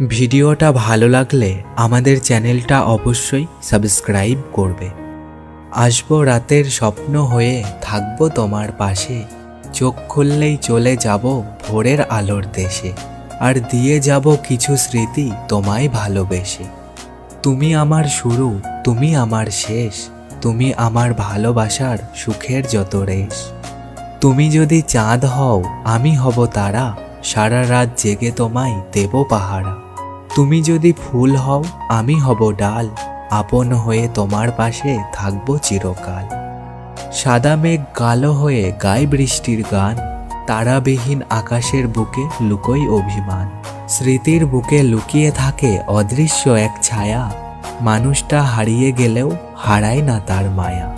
ভিডিওটা ভালো লাগলে আমাদের চ্যানেলটা অবশ্যই সাবস্ক্রাইব করবে। আসব রাতের স্বপ্ন হয়ে থাকব তোমার পাশে। চোখ খুললেই চলে যাব ভোরের আলোর দেশে। আর দিয়ে যাব কিছু স্মৃতি তোমায় ভালোবেসে। তুমি আমার শুরু, তুমি আমার শেষ, তুমি আমার ভালোবাসার সুখের যত রেশ। তুমি যদি চাঁদ হও, আমি হব তারা, সারা রাত জেগে তোমায় দেব পাহারা। তুমি যদি ফুল হও, আমি হব ডাল। আপন হয়ে তোমার পাশে থাকব চিরকাল। সাদা মেঘ কালো হয়ে গায়ে বৃষ্টির গান। তারাবিহীন আকাশের বুকে লুকোই অভিমান। স্মৃতির বুকে লুকিয়ে থাকে অদৃশ্য এক ছায়া। মানুষটা হারিয়ে গেলেও হারায় না তার মায়া।